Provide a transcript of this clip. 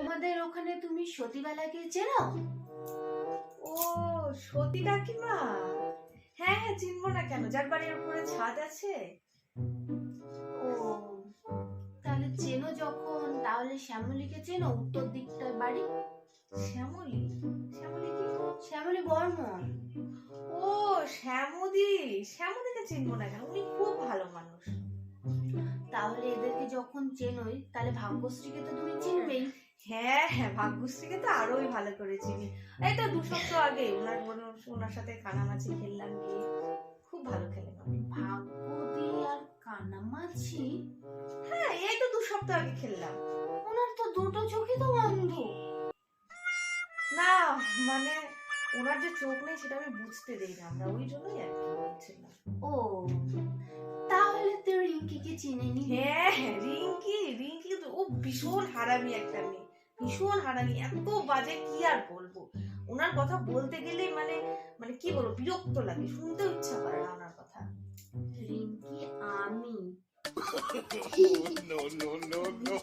তোমাদের ওখানে তুমি সতীবালাকে চেনো? ও সতী কাকিমা? হ্যাঁ হ্যাঁ চিনবো না কেন? যার বাড়ির উপরে ছাদ আছে। ও তাহলে চেনো যখন তাহলে শ্যামলীকে চেনো উত্তর দিকটার বাড়ি? শ্যামলী? শ্যামলী কি? শ্যামলী বর্মন। ও শ্যামদি শ্যামদিকে চিনবো না কেন? উনি খুব ভালো মানুষ। তাহলে এদেরকে যখন চেনোই তাহলে ভাগ্যশ্রীকে তো তুমি চিনবেই। হ্যাঁ হ্যাঁ ভাগ্যশ্রীকে তো আরোই ভালো করে চিনি এই তো দু সপ্তাহ আগে ওনার বোন- ওনার সাথে কানামাছি খেললাম গিয়ে। খুব ভালো উনি। ভাগ্যদি আর কানামাছি? হ্যাঁ এই তো দু সপ্তাহ আগে খেললাম। ওনার তো দুটো চোখই তো বন্ধ। না মানে ওনার যে চোখ নেই সেটা আমি বুঝতে দেই না আমরা ওই জন্যই আর কি বলছিলাম। ও তাহলে তো রিঙ্কিকে চিনেনি। হ্যাঁ হ্যাঁ, রিঙ্কি রিঙ্কি তো ও ভীষণ হারামি একটা মেয়ে। ভীষণ হারানি এত বাজে কি আর বলব ওনার কথা বলতে গেলে মানে মানে কি বলব বিরক্ত লাগে শুনতে ইচ্ছা করে না ওনার কথা রিঙ্কি আমি no, no, no, no.